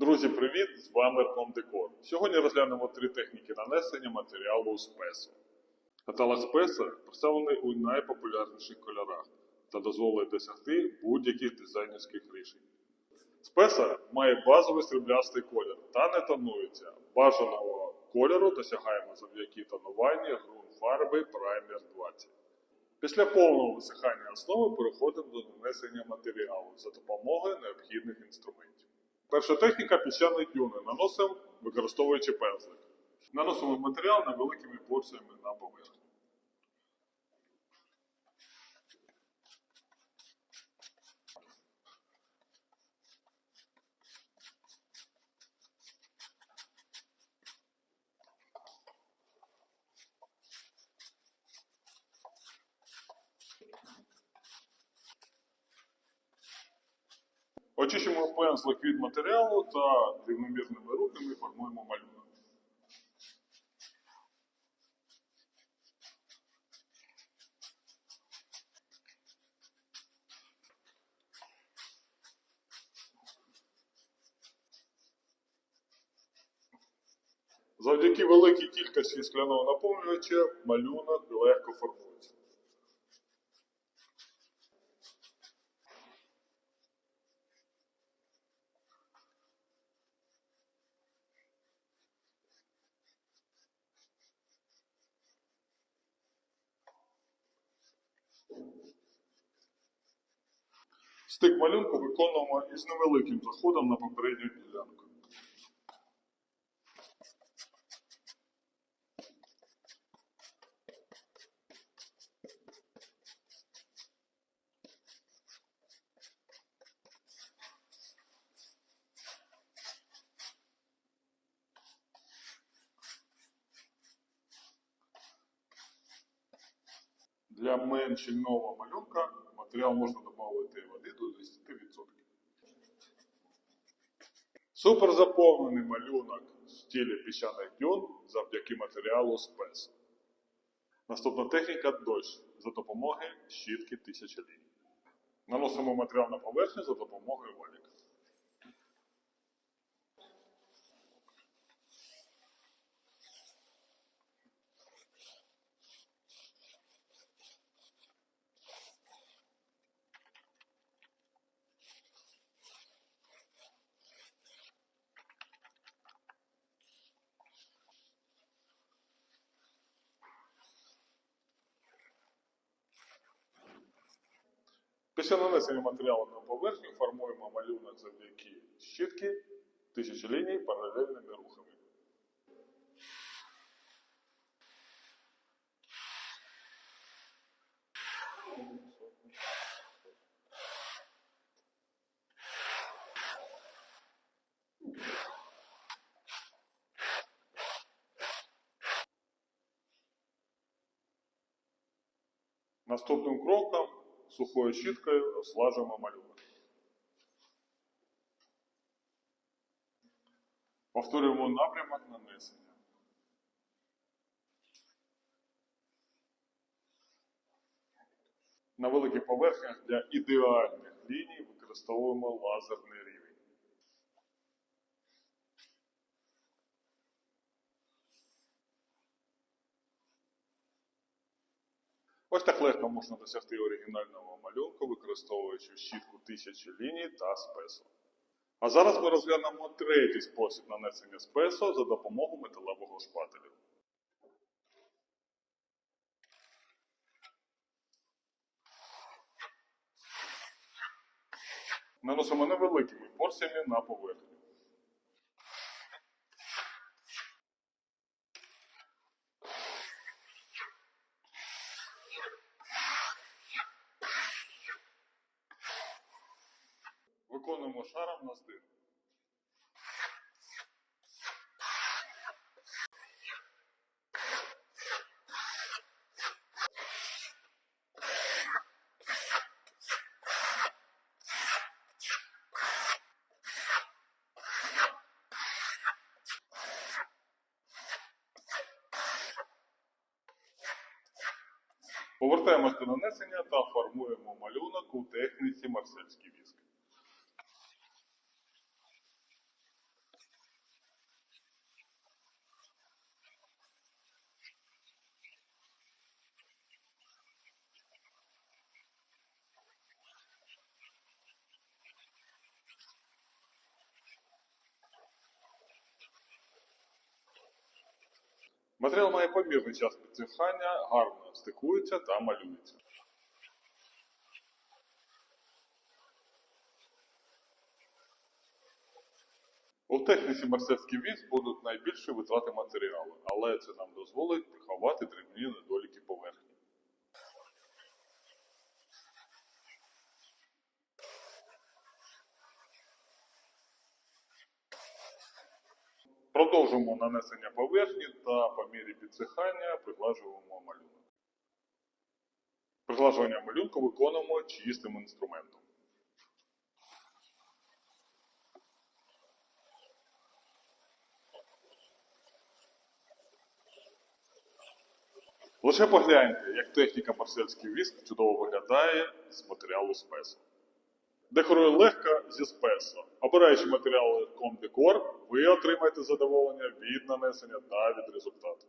Друзі, привіт! З вами Декор. Сьогодні розглянемо три техніки нанесення матеріалу спесо. Каталог спесо представлений у найпопулярніших кольорах та дозволить досягти будь-яких дизайнерських рішень. Спеса має базовий сріблястий колір та не тонується. Бажаного кольору досягаємо завдяки тонуванню ґрунт фарби Primer 20. Після повного висихання основи переходимо до нанесення матеріалу за допомогою необхідних інструментів. Перша техніка піщаної дюни. Наносимо, використовуючи пензлик. Наносимо матеріал невеликими порціями на поверхню. Очищуємо пензлик від матеріалу та рівномірними рухами формуємо малюнок. Завдяки великій кількості скляного наповнювача малюнок легко формується. Стик малюнку виконуємо із невеликим заходом на попередню ділянку. Для менш щільного малюнка матеріал можна додати Супер заповнений малюнок в стилі піщаних дюн завдяки матеріалу спес. Наступна техніка дощ за допомогою щітки тисячоліть. Наносимо матеріал на поверхню за допомогою валіка. Після нанесення матеріалу на поверхню формуємо малюнок завдяки щітки тисячі ліній паралельними рухами. Наступним кроком сухою щіткою слажимо малюнок. Повторюємо напрямок нанесення. На великих поверхнях для ідеальних ліній використовуємо лазерний рівень. Ось так легко можна досягти оригінального малюнку, використовуючи щітку тисячі ліній та спесо. А зараз ми розглянемо третій спосіб нанесення спесо за допомогою металевого шпателю. Наносимо невеликими порціями на поверхню. Виконуємо шаром на здир. Повертаємось до нанесення та формуємо малюнок у техніці марсельський віск. Матеріал має помірний час підсихання, гарно стикується та малюється. У техніці марсельський віз будуть найбільші витрати матеріалу, але це нам дозволить приховати дрібні недоліки поверхні. Продовжуємо нанесення поверхні та по мірі підсихання приглажуємо малюнок. Приглажування малюнку виконуємо чистим інструментом. Лише погляньте, як техніка марсельський віск чудово виглядає з матеріалу спесо. Декорує легко зі спесо. Обираючи матеріали Comdecor, ви отримаєте задоволення від нанесення та від результату.